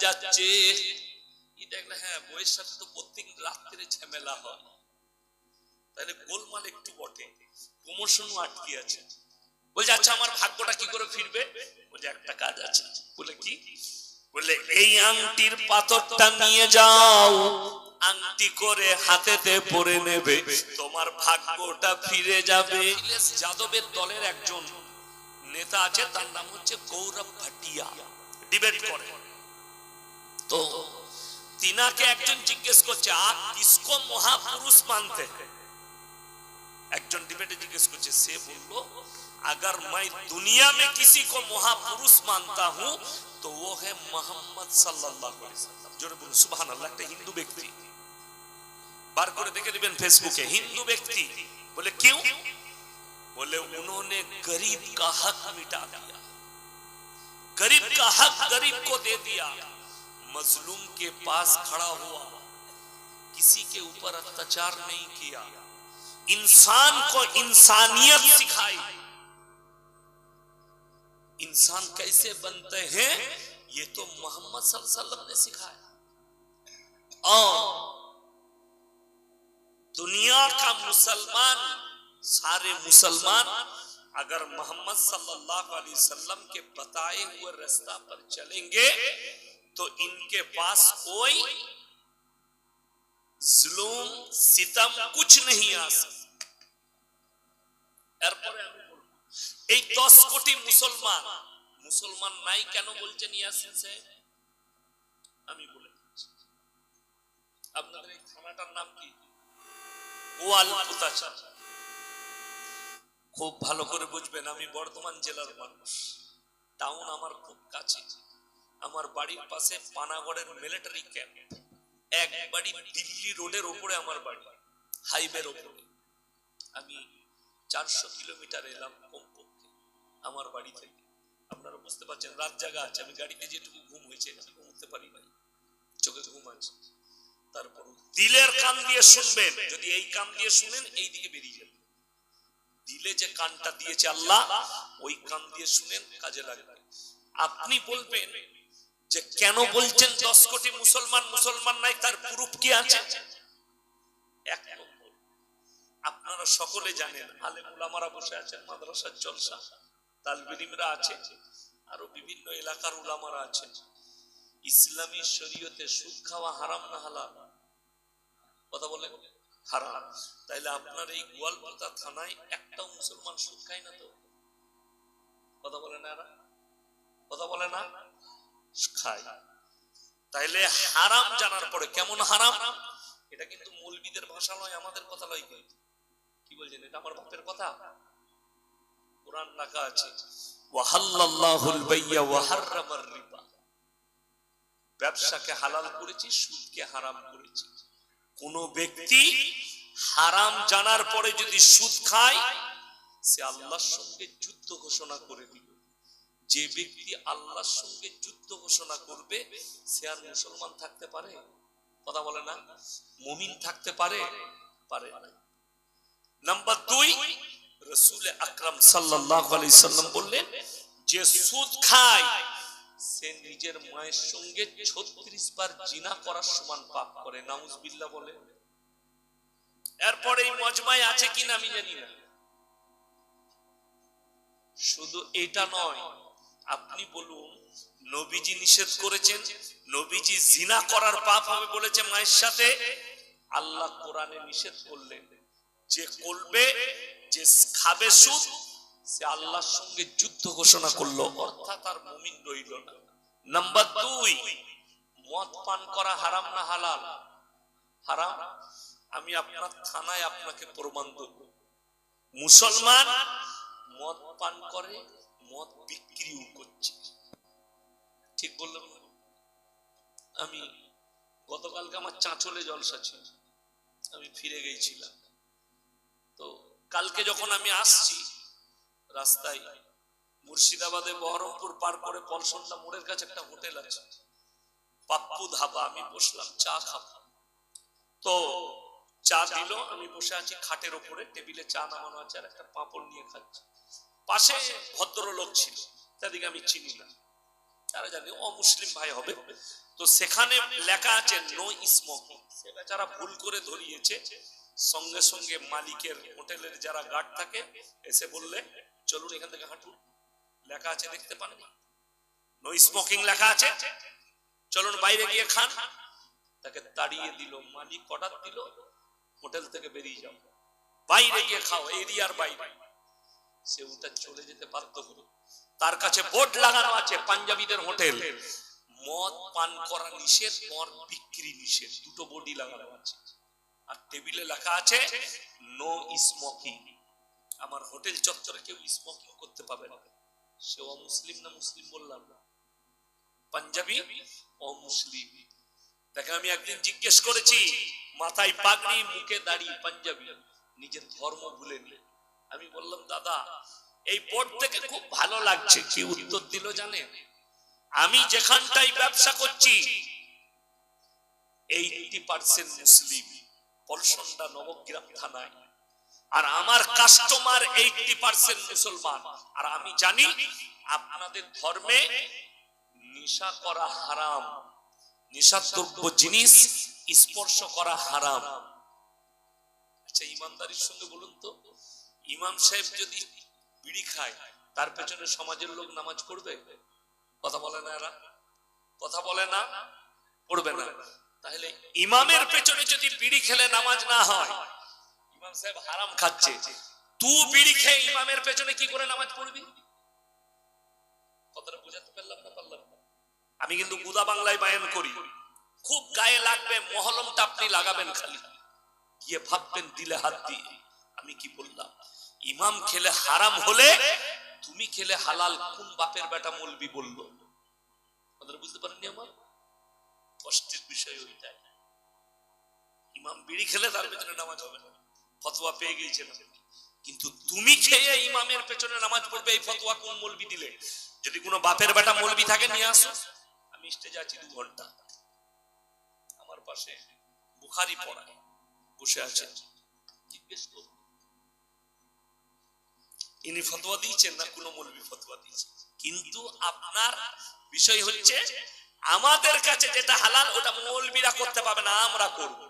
যাচ্ছে। দেখলে হ্যাঁ আচ্ছা নিয়ে যাও। আংটি করে হাতেতে পরে নেবে। তোমার ভাগ্যটা ফিরে যাবে। যাদবের দলের একজন নেতা আছে, তার নাম হচ্ছে গৌরব ভাটিয়া। ডিবেট করে। তো তিনাকে একজন জিজ্ঞেস করছে আপ কিসকো মহাপুরুষ মানতে हैं একজন ডিবেটে জিজ্ঞেস করছে সে বলল अगर मैं दुनिया में किसी को महापुरुष मानता हूं तो वो है मोहम्मद सल्लल्लाहु अलैहि वसल्लम জোরে বলুন সুবহানাল্লাহ একটা হিন্দু ব্যক্তি বার করে দেখে দিবেন ফেসবুকে হিন্দু ব্যক্তি বলে क्यों बोले उन्होंने गरीब का हक मिटा दिया गरीब का हक गरीब को दे दिया मजलूम के पास खड़ा हुआ, किसी के ऊपर अत्याचार नहीं किया। इंसान को इंसानियत सिखाई। इंसान कैसे बनते हैं, ये तो मोहम्मद सल्लल्लाहु ने सिखाया। और दुनिया का मुसलमान, सारे मुसलमान, अगर मोहम्मद सल्लल्लाहु अलैहि वसल्लम के बताए हुए रास्ता पर चलेंगे तो इनके पास कोई जुलूम सितम कुछ नहीं आ सकता এরপরে আমি বলবো, এই দশ কোটি মুসলমান মুসলমান নাই কেন বলছেন ইয়াসিন সাহেব আমি বলে দিচ্ছি আপনাদের এই থানাটার নাম কি গোয়াল পুতাচা খুব ভালো করে বুঝবেন আমি বর্ধমান জেলার মানুষ টাউন আমার খুব কাছে আমার বাড়ির পাশে পানাগড়ের মিলিটারি ক্যাম্প এক বাড়ি দিল্লি রোডের ওপরে আমার বাড়ি হাইওয়ের ওপরে। আমি চারশো কিলোমিটার এলাম কমপক্ষে আমার বাড়ি থেকে। আপনারা বুঝতে পারছেন, রাত জায়গা আছে। আমি গাড়িতে যেটুকু ঘুম হয়েছে ঘুমতে পারি নাই। চোখে ঘুম আছে। তারপর দিলের কান দিয়ে শুনবেন। যদি এই কান দিয়ে শুনেন, এই দিকে বেরিয়ে যাবে দিলে যে কানটা দিয়েছে আল্লাহ, ওই কান দিয়ে শুনেন, কাজে লাগবে। আপনি বলবেন যে কেন বলছেন দশ কোটি মুসলমান মুসলমান নাই, তার প্রুফ কি আছে? আপনারা সকলে জানেন, আলেম উলামারা বসে আছেন, মাদ্রাসার জলসা, তালবিলিমরা আছে, আরও বিভিন্ন এলাকার উলামারা আছেন ইসলামী শরীয়তে সুদ খাওয়া হারাম না হালাল? কথা বলেন, হারাম। তাইলে আপনার এই গোয়ালপাতা থানায় একটাও মুসলমান সুদ খায় না তো? কথা বলে না কথা বলে না? তাইলে হারাম জানার পরে কেমন হারাম? এটা কিন্তু ভাষা নয়, আমাদের কথা নয় কিন্তু। কি বলছেন, এটা আমার বাপের কথা? কোরআন লেখা আছে। ওয়াহাল্লাল্লাহুল বাইয়া রিবা। ব্যবসাকে হালাল করেছি, সুদকে হারাম করেছি। কোন ব্যক্তি হারাম জানার পরে যদি সুদ খায়, সে আল্লাহর সঙ্গে যুদ্ধ ঘোষণা করে দিল। যে ব্যক্তি আল্লাহর সঙ্গে যুদ্ধ ঘোষণা করবে, সে আর মুসলমান থাকতে পারে? কথা বলে না? মুমিন থাকতে পারে? পারে নাম্বার দুই, রসুল আকরাম সাল্লাম বললেন, যে সুদ খায়, সে নিজের মায়ের সঙ্গে 36 বার জিনা করার সমান পাপ করে। নাউজুবিল্লাহ বলে। এরপরে এই মজমায় আছে কিনা আমি জানি না। শুধু এটা নয় আপনি বলুন, নবীজি নিষেধ করেছেন, নবীজি জিনা করার পাপ হবে বলেছে মায়ের সাথে। আল্লাহ কোরআনে নিষেধ করলেন, যে করবে, যে খাবে সুদ, সে আল্লাহর সঙ্গে যুদ্ধ ঘোষণা করল, অর্থাৎ আর মুমিন রইল না। নাম্বার দুই, মদ পান করা হারাম না হালাল? হারাম? আমি আপনার থানায় আপনাকে প্রমাণ দেব। মুসলমান মদ পান করে মদ বিক্রিও করছে। ঠিক বললাম আমি গতকালকে আমার চাঁচলে জলসা ছিল। আমি ফিরে গেছিলাম। তো কালকে যখন আমি আসছি, রাস্তায় মুর্শিদাবাদে বহরমপুর পার করে পলসন্ডা মোড়ের কাছে একটা হোটেল আছে। পাপ্পু ধাবা, আমি বসলাম, চা খাব। তো চা দিল, আমি বসে আছি খাটের ওপরে, টেবিলে চা নামানো আছে আর একটা পাঁপড় নিয়ে খাচ্ছি। পাশে ভদ্রলোক ছিল তাদেরকে আমি চিনি না। তারা জানি অমুসলিম ভাই হবে। তো সেখানে লেখা আছে নো স্মোকিং বেচারা ভুল করে ধরিয়েছে, সঙ্গে সঙ্গে মালিকের হোটেলের যারা গার্ড থাকে, এসে বললে, চলুন এখান থেকে হাঁটুন। লেখা আছে, দেখতে পান নো। স্মোকিং লেখা আছে, চলুন বাইরে গিয়ে খান। তাকে তাড়িয়ে দিল, মালিক অর্ডার দিল, হোটেল থেকে বেরিয়ে যাও। বাইরে গিয়ে খাও, এরিয়ার বাইরে। সে ওটা চলে যেতে বাধ্য হলো। তার কাছে বোর্ড লাগানো আছে পাঞ্জাবিদের হোটেল। মদ পান করা নিষেধ, মদ বিক্রি নিষেধ। দুটো বোর্ডই লাগানো আছে। আর টেবিলে লেখা আছে নো স্মোকিং আমার হোটেল চত্বরে কেউ স্মোকিং করতে পাবে না। সে অমুসলিম না মুসলিম বললাম না। পাঞ্জাবি অমুসলিম। তাকে আমি একদিন জিজ্ঞেস করেছি, মাথায় পাগড়ি, মুখে দাড়ি, পাঞ্জাবি? নিজের ধর্ম ভুলে নিয়ে আমি বললাম, দাদা, এই বোর্ড থেকে খুব ভালো লাগছে। কি উত্তর দিল জানে? আমি যেখানটাই ব্যবসা করছি এইটি পার্সেন্ট মুসলিম, পলসন্ডা নবগ্রাম থানায়। আর আমার কাস্টমার এইটি পার্সেন্ট মুসলমান। আর আমি জানি আপনাদের ধর্মে নিশা করা হারাম। নিশাদ্রব্য জিনিস স্পর্শ করা হারাম। আচ্ছা ইমানদারির সঙ্গে বলুন তো। ইমাম সাহেব যদি বিড়ি খায়, তার পেছনে সমাজের লোক নামাজ পড়বে? কথা বলে না এরা। কথা বলে না, পড়বে না। তাহলে ইমামের পেছনে যদি বিড়ি খেলে নামাজ না হয়, ইমাম সাহেব হারাম খাচ্ছে। তুই বিড়ি খেয়ে ইমামের পেছনে কি করে নামাজ পড়বি? কথাটা বুঝাতে পারলাম না পারলাম না। আমি কিন্তু গুদা বাংলায় বায়ান করি। খুব গায়ে লাগবে, মহলমটা আপনি লাগাবেন খালি। গিয়ে ভাববেন দিলে হাত দিয়ে। আমি কি বললাম? ইমাম খেলে হারাম হলে তুমি খেলে হালাল, কোন বাপের বেটা মলবি বলল? বুঝতে পারেননি আমার? কষ্টের বিষয় ওইটাই ইমাম বিড়ি খেলে তার পেছনে নামাজ হবে ফতোয়া পেয়ে গিয়েছেন কিন্তু তুমি খেয়ে ইমামের পেছনে নামাজ পড়বে, এই ফতোয়া কোন মলবি দিলে? যদি কোনো বাপের বেটা মলবি থাকে, নিয়ে আসো। আমি স্টেজে আছি দু ঘণ্টা। আমার পাশে বুখারি পড়ায়, বসে আছে। জিজ্ঞেস করুন ইনি ফতোয়া দিয়েছেন না, কোনো মৌলবি ফতোয়া দিয়েছেন। কিন্তু আপনার বিষয় হচ্ছে, আমাদের কাছে যেটা হালাল, ওটা মৌলবিরা করতে পাবে না, আমরা করব।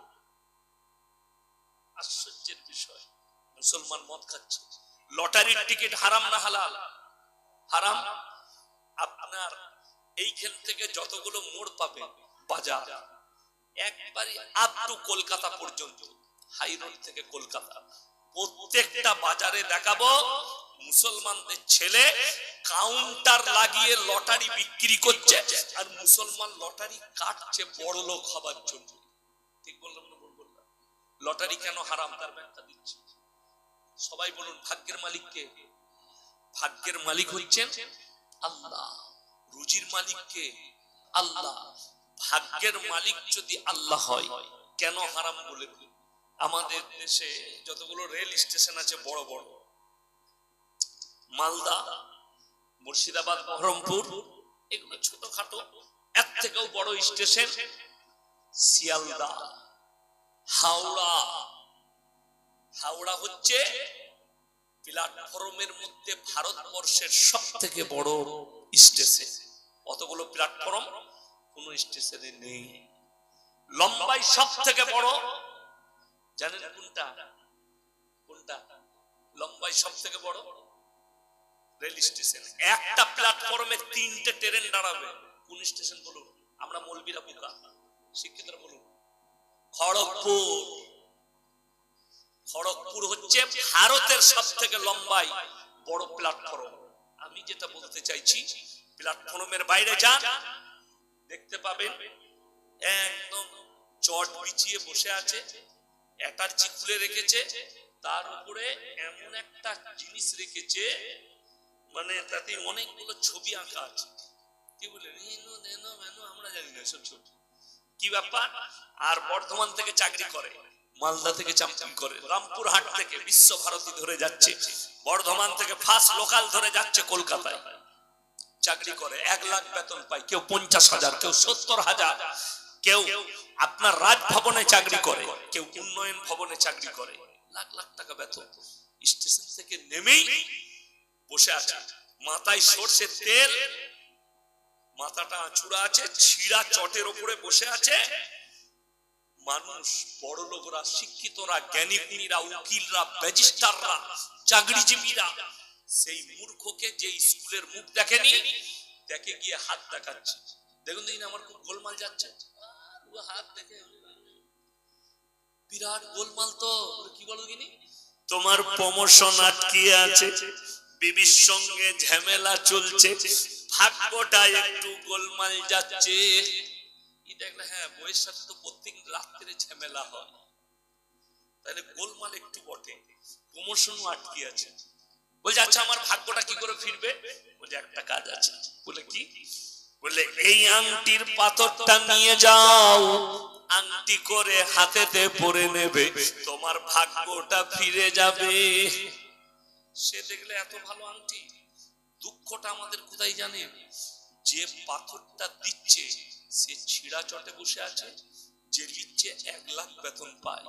আশ্চর্যের বিষয়, মুসলমান মদ খাচ্ছে। লটারির টিকিট হারাম না হালাল? হারাম? আপনার এইখান থেকে যতগুলো মোড় পাবে, বাজার, একবারই আপ টু কলকাতা পর্যন্ত হাই রোড থেকে কলকাতা, প্রত্যেকটা বাজারে দেখাবো মুসলমানদের ছেলে কাউন্টার লাগিয়ে লটারি বিক্রি করছে। আর মুসলমান লটারি কাটছে বড় লোক হবার জন্য। ঠিক বললাম না লটারি কেন হারাম? তার ব্যাখ্যা দিচ্ছি। সবাই বলুন, ভাগ্যের মালিককে? ভাগ্যের মালিক হচ্ছেন আল্লাহ। রুজির মালিককে? আল্লাহ। ভাগ্যের মালিক যদি আল্লাহ হয়, কেন হারাম বলে আমাদের দেশে যতগুলো রেল স্টেশন আছে, বড় বড়। মালদা, মুর্শিদাবাদ বহরমপুর এগুলো ছোটখাটো এর থেকেও বড় স্টেশন, শিয়ালদা। হাওড়া। হাওড়া হচ্ছে প্ল্যাটফর্মের মধ্যে ভারতবর্ষের সব থেকে বড় স্টেশন। অতগুলো প্ল্যাটফর্ম কোন স্টেশনে নেই। লম্বাই সব থেকে বড়। জানেন কোনটা? কোনটা? লম্বাই সব থেকে বড়? Rail station. একটা প্ল্যাটফর্মে তিনটে ট্রেন দাঁড়াবে। কোন স্টেশন বলুন? আমরা মলবিরা বোকা। শিক্ষিতরা বলুন। খড়গপুর। খড়গপুর হচ্ছে ভারতের সব থেকে লম্বাই বড় প্ল্যাটফর্ম। আমি যেটা বলতে চাইছি, প্ল্যাটফর্মের বাইরে যান। দেখতে পাবেন একদম চট বিছিয়ে বসে আছে। অ্যাটার্জি খুলে রেখেছে। তার উপরে এমন একটা জিনিস রেখেছে মানে তাতে অনেকগুলো ছবি আঁকা আছে। কি বলে? রেনো রেনো মেনো, আমরা জানি না, সব ছবি। কি ব্যাপার? আর বর্ধমান থেকে চাকরি করে, মালদা থেকে চাকরি করে রামপুর হাট থেকে বিশ্ব ভারতী ধরে যাচ্ছে, বর্ধমান থেকে ফার্স্ট লোকাল ধরে যাচ্ছে কলকাতায়। চাকরি করে, এক লাখ বেতন পায়, কেউ পঞ্চাশ হাজার, কেউ সত্তর হাজার। কেউ আপনার রাজভবনে চাকরি করে, কেউ উন্নয়ন ভবনে চাকরি করে। লাখ লাখ টাকা বেতন। স্টেশন থেকে নেমেই বসে আছে। মাথায় সর্ষের তেল, মাথাটা আঁচুড়া আছে, ছিঁড়া চটের ওপরে বসে আছে। মানুষ বড় লোকরা শিক্ষিতরা জ্ঞানী গুণীরা উকিলরা ম্যাজিস্ট্রাররা চাকরিজীবীরা, সেই মূর্খকে যে স্কুলের মুখ দেখেনি, দেখে গিয়ে হাত দেখাচ্ছে। দেখুন দিন আমার খুব গোলমাল যাচ্ছে। হাত দেখে। বিরাট গোলমাল তো কি বলো তোমার প্রমোশন আটকিয়ে আছে। বিবির সঙ্গে ঝামেলা চলছে। ভাগ্যটা একটু গোলমাল যাচ্ছে। দেখলে হ্যাঁ বইয়ের সাথে তো প্রত্যেক রাত্রে ঝামেলা হয়। তাহলে গোলমাল একটু বটে। আটকে আছে। বলছে আচ্ছা আমার ভাগ্যটা কি করে ফিরবে? বলছে, একটা কাজ আছে। বলে, কি? বলে, এই আংটির পাথরটা নিয়ে যাও। আংটি করে হাতেতে পরে নেবে। তোমার ভাগ্যটা ফিরে যাবে। সে দেখলে এত ভালো আংটি, দুঃখটা আমাদের কোথায় জানে? যে পাথরটা দিচ্ছে, সে ছিঁড়া চটে বসে আছে, যে দিচ্ছে এক লাখ বেতন পায়।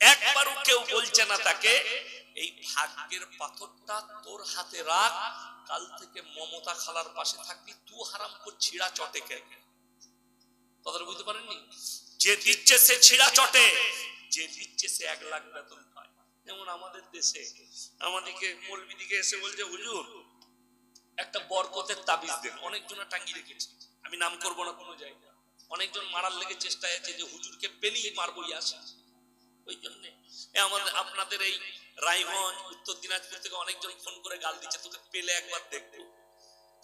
একবারও কেউ বলছে না তাকে, এই ভাগ্যের পাথরটা তোর হাতে রাখ, কাল থেকে মমতা খালার পাশে থাকবি, তু হারাম কর ছিঁড়া চটে কে? কথাটা বুঝতে পারেননি? যে দিচ্ছে সে ছিঁড়া চটে, যে দিচ্ছে সে এক লাখ বেতন পায়। যেমন আমাদের দেশে, আমাদেরকে মৌলবি দিকে এসে বলছে, হুজুর, একটা বরকতের তাবিজ দেন। অনেকজন টাঙ্গি রেখেছে। আমি নাম করব না কোনো জায়গা অনেকজন মারার লেগে চেষ্টায় আছে যে, হুজুরকে পেলেই মারবই আসে ওই জন্য আমাদের, আপনাদের এই রায়গঞ্জ, উত্তর দিনাজপুর থেকে অনেকজন ফোন করে গাল দিচ্ছে, তোকে পেলে একবার দেখব।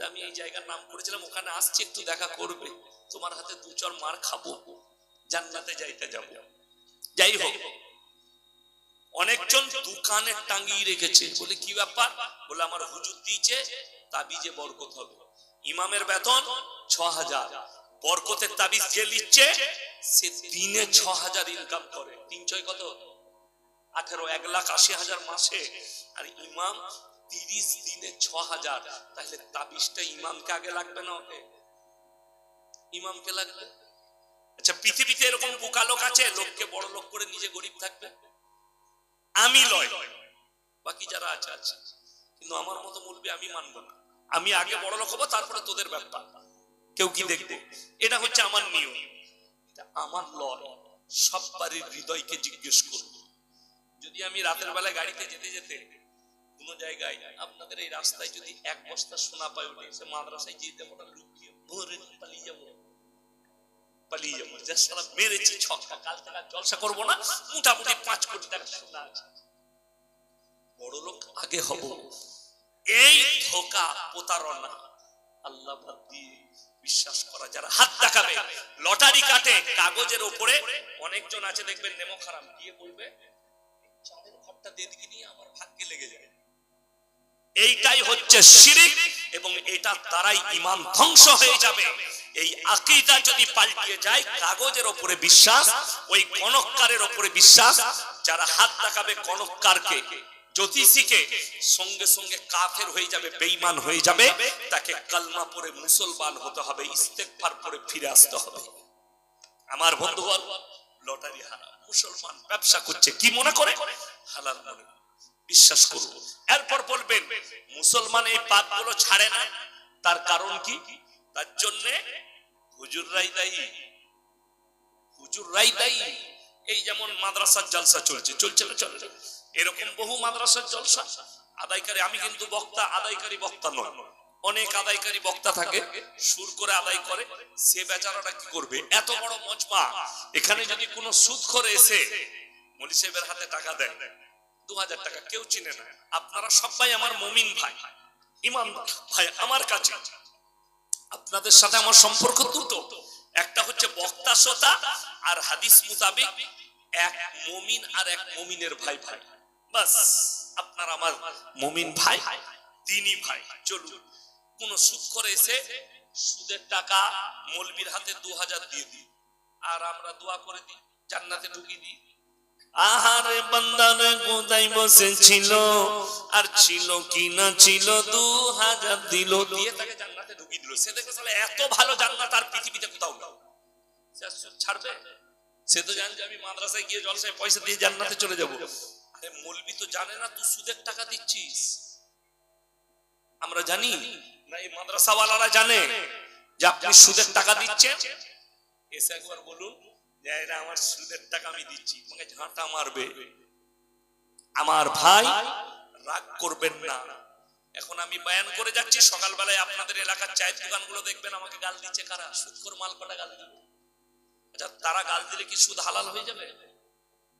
আমি এই জায়গার নাম করেছিলাম, ওখানে আসছি, একটু দেখা করবে। তোমার হাতে দু চর মার খাব, জান্নাতে যাইতে যাব। যাই হোক অনেকজন দোকানে টাঙ্গিয়ে রেখেছে। বলে, কি ব্যাপার? বলে, আমার হুজুর দিয়েছে, তাবিজে বরকত হবে। ইমামের বেতন ছ হাজার বরকতের তাবিজ যে নিচ্ছে, সে দিনে ছ হাজার ইনকাম করে। তিন ছয় কত? আঠারো, এক লাখ আশি হাজার মাসে। আর ইমাম তিরিশ দিনে ছ হাজার তাহলে তাবিজটা ইমামকে আগে লাগবে না ওকে? ইমামকে লাগবে? আচ্ছা পৃথিবীতে এরকম বোকা লোক আছে, লোককে বড় লোক করে নিজে গরিব থাকবে? আমি লয়। বাকি যারা আছে আছে। কিন্তু আমার মতো বলবে, আমি মানবো না। আমি আগে বড় লোক হব, তারপরে তোদের ব্যাপার। কেউ কি দেখবে? এটা হচ্ছে আমার নিয়ম। আমার লয়। সব বাড়ির হৃদয়কে জিজ্ঞেস করব যদি আমি রাতের বেলা গাড়িতে যেতে যেতে কোনো জায়গায় আপনাদের এই রাস্তায় যদি এক বস্তা সোনা পাই উঠে সে মাদ্রাসায় যেতে মোটা লুকিয়ে ভোরে পালিয়ে যাব। পালিয়ে যাব। যা সারা ছক্কা কাল জলসা করব না, মোটামুটি পাঁচ কোটি টাকা সোনা আছে। বড় লোক, আগে হব। এই ধোকা প্রতারণা আল্লাহ দিয়ে বিশ্বাস করা যারা হাত দেখাবে, লটারি কাটে, কাগজের উপরে অনেকজন আছে, দেখবেন নেমো খারাপ। গিয়ে বলবে চাঁদের ঘরটা দিয়ে নিয়ে আমার ভাগ্যে লেগে যাবে। এইটাই হচ্ছে শিরিক, এবং এটা তারাই ইমান ধ্বংস হয়ে যাবে। এই আকীদা যদি পাল্টিয়ে যায়, কাগজের উপরে বিশ্বাস, ওই গণককারের উপরে বিশ্বাস, যারা হাত দেখাবে গণককারকে জ্যোতিষীকে, সঙ্গে সঙ্গে কাফের হয়ে যাবে, বেঈমান হয়ে যাবে, তাকে কালমা পরে মুসলমান হতে হবে, ইস্তেগফার পরে ফিরে আসতে হবে। আমার বন্ধুগণ, লটারি হারাম, মুসলমান ব্যবসা করছে, কি মনে করে? হালাল মনে বিশ্বাস করব এরপর বলবেন, মুসলমান এই পাপগুলো ছাড়ে না, তার কারণ কি? তার জন্য হুজুররাই দায়ী। হুজুররাই দায়ী। এই যেমন মাদ্রাসার জলসা চলছে চলছে না, চলছে এরকম বহু মাদ্রাসার জলসা। আদায়কারী, আমি কিন্তু বক্তা, আদায়কারী বক্তা নয় অনেক আদায়কারী বক্তা থাকে, সুর করে আদায় করে, সে বেচারাটা কি করবে? এত বড় মজমা। এখানে যদি কোনো সুদ করে এসে মলি সাহেবের হাতে টাকা দেয়, দু হাজার টাকা, কেউ চিনে না। আপনারা সবাই আমার মমিন ভাই ইমাম ভাই, আমার কাছে। আপনাদের সাথে আমার সম্পর্ক দুটো একটা হচ্ছে বক্তা শ্রোতা আর হাদিস মুতাবিক এক মমিন আর এক মমিনের ভাই ভাই। বাস, আপনার আমার মমিন ভাই দিনই ভাই। চলুন, কোন সুদ করে এসে সুদের টাকা মলবির হাতে দু হাজার দিয়ে দিই। আর আমরা দোয়া করে দিই, জান্নাতে ঢুকিয়ে দিই। আহারে বান্দারে কোথায় বসেছিল, আর ছিল কি না ছিল, দু হাজার দিল। দিয়ে তাকে ঢুকিয়ে দিল সে দেখে তাহলে এত ভালো জান্নাত আর পৃথিবীতে কোথাও ছাড়বে? সে তো জান যে আমি মাদ্রাসায় গিয়ে জলসায় পয়সা দিয়ে জান্নাতে চলে যাব। আরে মলবি তো জানে না, তুই সুদের টাকা দিচ্ছিস? আমরা জানি। না, এই মাদ্রাসাওয়ালারা জানে যে আপনি সুদের টাকা দিচ্ছেন? এসে একবার বলুন যে এটা আমার সুদের টাকা আমি দিচ্ছি। তোমাকে ঝাঁটা মারবে। আমার ভাই রাগ করবেন না। এখন আমি বয়ান করে যাচ্ছি, সকালবেলায় আপনাদের এলাকার চায়ের দোকানগুলো দেখবেন, আমাকে গাল দিচ্ছে কারা? সুদখোর মাল কটা গাল দিবে আচ্ছা তারা গাল দিলে কি সুদ হালাল হয়ে যাবে?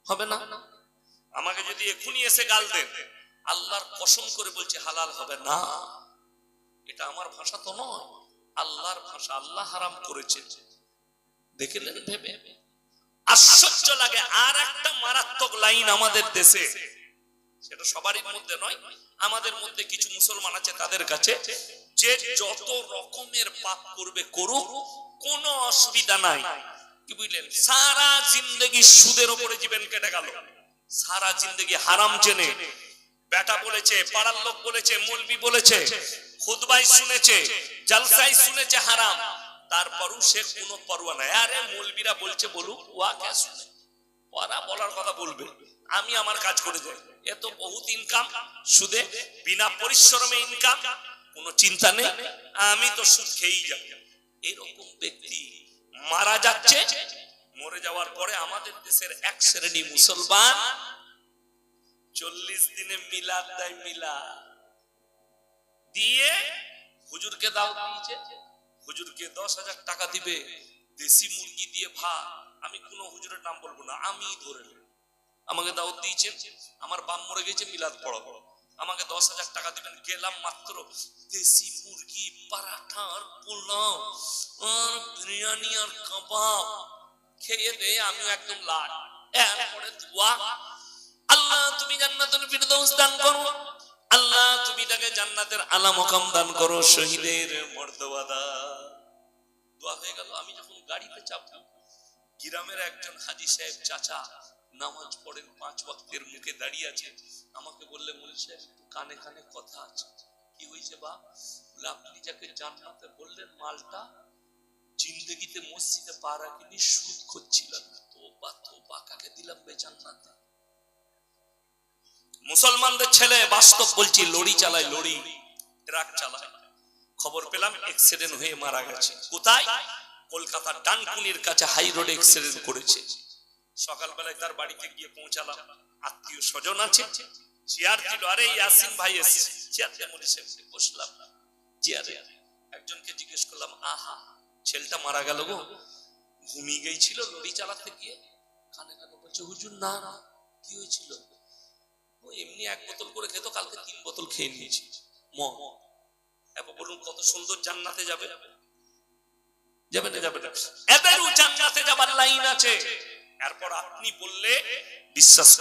হবে না। আমাকে যদি এখনই এসে গাল দেন, আল্লাহর কসম করে বলছে, হালাল হবে না। এটা আমার ভাষা তো নয়। আল্লাহর ভাষা আল্লাহ হারাম করেছে। দেখলেন ভেবে। আশ্চর্য লাগে, আর একটা মারাত্মক লাইন আমাদের দেশে। সেটা সবারই মধ্যে নয়, আমাদের মধ্যে কিছু মুসলমান আছে তাদের কাছে যে যত রকমের পাপ করবে করুক, কোনো অসুবিধা নাই। কি বুঝলেন? সারা জিন্দগি সুদের উপরে জীবন কেটে গেল। সারা জিন্দগি হারাম জেনে বেটা বলেছে, পাড়ার লোক বলেছে, মলবি বলেছে খুদবাই শুনেছে, জালসাই শুনেছে হারাম। তারপরও সে কোনো পরোয়া নাই। আরে মলবিরা বলছে, বলুক, ওয়া কে শুনে? ওরা বলার কথা বলবে। আমি আমার কাজ করে যাই। এত বহুত ইনকাম সুদে, বিনা পরিশ্রমে ইনকাম কোনো চিন্তা নেই, আমি তো সুদ খেয়েই যাব। এরকম ব্যক্তি মারা যাচ্ছে, মরে যাওয়ার পরে আমাদের দেশের এক শ্রেণি মুসলমান চল্লিশ দিনে মিলাদ দেয় মিলা দিয়ে হুজুরকে দাও দিয়েছে, হুজুরকে দশ হাজার টাকা দিবে, দেশি মুরগি দিয়ে ভাত। আমি কোনো হুজুরের নাম বলব না আমি ধরে নেব। আমাকে দাওয়াত দিয়েছেন আমার বাম মরে গেছে, মিলাদ পড়াবো আমাকে দশ হাজার টাকা দিবেন। গেলাম মাত্র দেশি মুরগি, পারাঠা আর পোলাও আর বিরিয়ানি আর কাবাব। খেয়ে দে আমি একদম লাল এরপরে দোয়া, আল্লাহ তুমি জান্নাতুল ফিরদৌস দান করো। আল্লাহ তুমি তাকে জান্নাতের আলা মকাম দান করো, শহীদের মর্যাদা। দোয়া হয়ে গেল। আমি যখন গাড়িতে চাপলাম, গ্রামের একজন হাজি সাহেব চাচা নামাজ পড়েন পাঁচ ওয়াক্তের মুখে দাঁড়িয়ে আছে। আমাকে বললে একটু কানে কানে কথা আছে। কি হয়েছে বা? আপনি যাকে জান্নাতে বললেন মালটা, জিন্দগিতে মসজিদে পা রাখিনি, সুদ জান্নাতে? মুসলমানদের ছেলে বাস্তব বলছি, লড়ি চালায় লড়ি, ট্রাক চালায়। খবর পেলাম অ্যাক্সিডেন্ট হয়ে মারা গেছে। কোথায়? কলকাতার ডানকুনির কাছে হাই রোডে অ্যাক্সিডেন্ট করেছে। সকালবেলায় তার বাড়িতে গিয়ে পৌঁছালাম। আত্মীয় স্বজন আছে। চেয়ার দিল আরে ইয়াসিন ভাই এসেছে। চেয়ার চেয়ারটা মনে বসলাম। চেয়ারে একজনকে জিজ্ঞেস করলাম, আহা, ছেলেটা মারা গেল গো। ঘুমিয়ে গেছিল লড়ি চালাতে গিয়ে? কানে কানে বলছে, হুজুর, না না, কি হয়েছিল? ও এমনি এক বোতল করে খেতো কালকে তিন বোতল খেয়ে নিয়েছি। ম এবার বলুন, কত সুন্দর জান্নাতে যাবে। যাবে না যাবে না। এদেরও জান্নাতে যাবার লাইন আছে। এরপর আপনি বললে বিশ্বাস